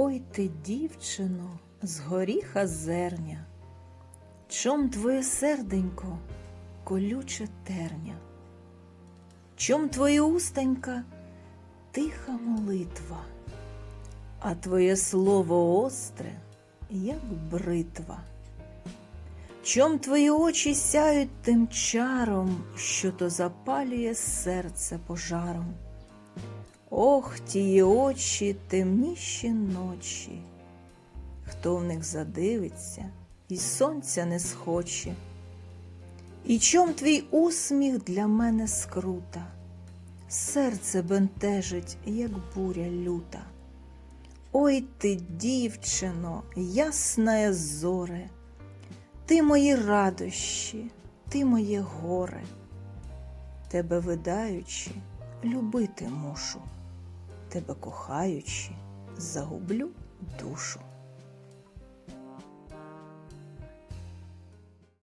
Ой ти, дівчино, з горіха зерня, чом твоє серденько колюче терня, чом твоє устенька тиха молитва, а твоє слово остре, як бритва. Чом твої очі сяють тим чаром, що то запалює серце пожаром. Ох, тії очі темніші ночі, хто в них задивиться, і сонця не схоче. І чом твій усміх для мене скрута, серце бентежить, як буря люта. Ой ти, дівчино, ясна зоре, ти мої радощі, ти моє горе, тебе видаючи, любити мушу, тебе кохаючи, загублю душу.